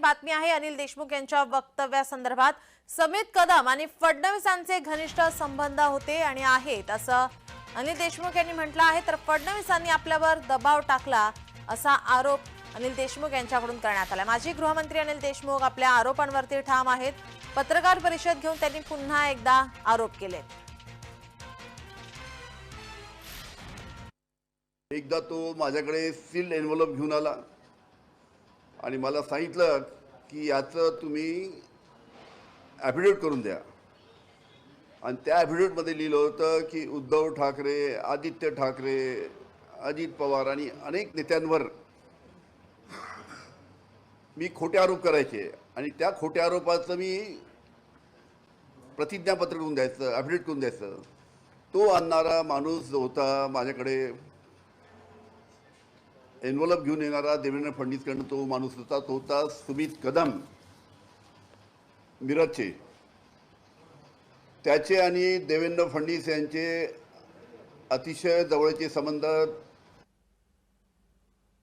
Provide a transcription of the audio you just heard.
बातमी आहे. अनिल देशमुख यांच्या वक्तव्यासंदर्भात समित कदम आणि फडणवीसांचे घनिष्ठ संबंध होते आणि आहेत असं अनिल देशमुख यांनी म्हटलं आहे. तर फडणवीसांनी आपल्यावर दबाव टाकला असा आरोप अनिल देशमुख यांच्याकडून करण्यात आला. माजी गृहमंत्री अनिल देशमुख आपल्या आरोपांवरती ठाम आहेत. पत्रकार परिषद घेऊन त्यांनी पुन्हा एकदा आरोप केले. एकदा तो माझ्याकडे सील्ड एन्व्हलप घेऊन आला. आणि मला सांगितलं की याचं तुम्ही ॲफिडेविट करून द्या. आणि त्या ॲफिडेविटमध्ये लिहिलं होतं की उद्धव ठाकरे आदित्य ठाकरे अजित पवार आणि अनेक नेत्यांवर मी खोटे आरोप करायचे. आणि त्या खोट्या आरोपाचं मी प्रतिज्ञापत्र करून द्यायचं ॲफिडेविट करून द्यायचं. तो आणणारा माणूस जो होता माझ्याकडे एनवलप घेऊन येणारा देवेंद्र फडणवीसकडनं तो माणूस होता तो होता सुमित कदम. मिरजचे. त्याचे आणि देवेंद्र फडणवीस यांचे अतिशय जवळचे संबंध